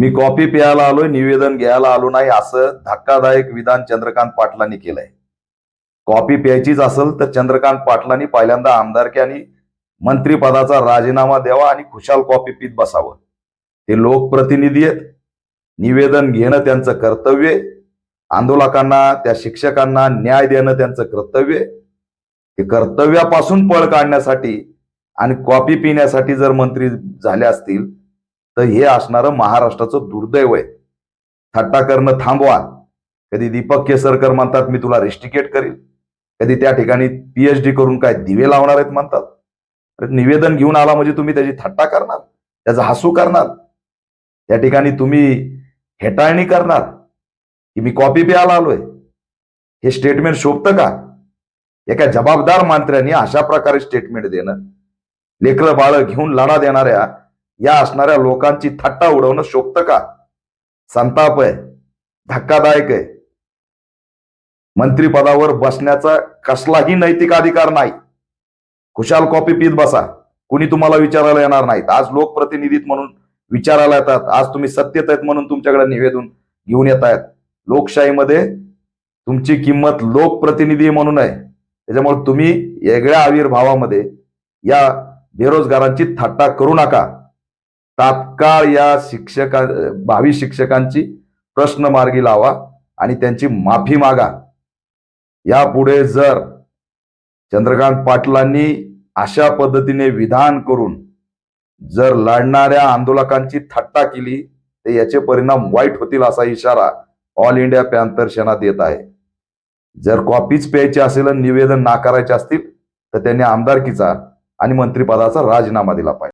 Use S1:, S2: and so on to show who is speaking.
S1: मी copy प्यायला आलोय निवेदन घ्यायला आलो नाही असं धक्कादायक विधान चंद्रकांत पाटलांनी केलंय. कॉपी प्यायचीच असेल तर चंद्रकांत पाटलांनी पहिल्यांदा आमदारकी आणि मंत्रिपदाचा राजीनामा द्यावा आणि खुशाल कॉपी पित बसावं. ते लोकप्रतिनिधी आहेत. निवेदन घेणं त्यांचं कर्तव्य आहे. आंदोलकांना त्या शिक्षकांना न्याय देणं त्यांचं कर्तव्य आहे. ते कर्तव्यापासून पळ काढण्यासाठी आणि कॉपी पिण्यासाठी जर मंत्री झाले असतील तर हे असणारं महाराष्ट्राचं दुर्दैव आहे. थट्टा करणं थांबवा कधी दीपक केसरकर म्हणतात मी तुला रिस्टिकेट करील कधी त्या ठिकाणी पीएचडी करून काय दिवे लावणार आहेत म्हणतात. निवेदन घेऊन आला म्हणजे तुम्ही त्याची थट्टा करणार त्याचा हसू करणार. त्या ठिकाणी तुम्ही हेटाळणी करणार की मी कॉपी प्यायला आलोय. हे स्टेटमेंट शोभतं का? एका जबाबदार मंत्र्यांनी अशा प्रकारे स्टेटमेंट देणं. लेकरं बाळ घेऊन लढा देणाऱ्या या असणाऱ्या लोकांची थट्टा उडवणं शोभतं का? संताप आहे धक्कादायक आहे. मंत्रीपदावर बसण्याचा कसलाही नैतिक अधिकार नाही. खुशाल कॉपी पीत बसा. कुणी तुम्हाला विचारायला येणार नाहीत. आज लोकप्रतिनिधीत म्हणून विचारायला येतात. आज तुम्ही सत्यत आहेत म्हणून तुमच्याकडे निवेदन घेऊन येत आहेत. लोकशाहीमध्ये तुमची किंमत लोकप्रतिनिधी म्हणून आहे. त्याच्यामुळे तुम्ही वेगळ्या आविर्भावामध्ये या बेरोजगारांची थट्टा करू नका. तात्काळ या शिक्षका भावी शिक्षकांची प्रश्न मार्गी लावा आणि त्यांची माफी मागा. यापुढे जर चंद्रकांत पाटलांनी अशा पद्धतीने विधान करून जर लढणाऱ्या आंदोलकांची थट्टा केली तर याचे परिणाम वाईट होतील असा इशारा ऑल इंडिया पॅन्थर येत आहे. जर कॉपीच प्यायची असेल निवेदन नाकारायचे असतील तर त्यांनी आमदारकीचा आणि मंत्रिपदाचा राजीनामा दिला पाहिजे.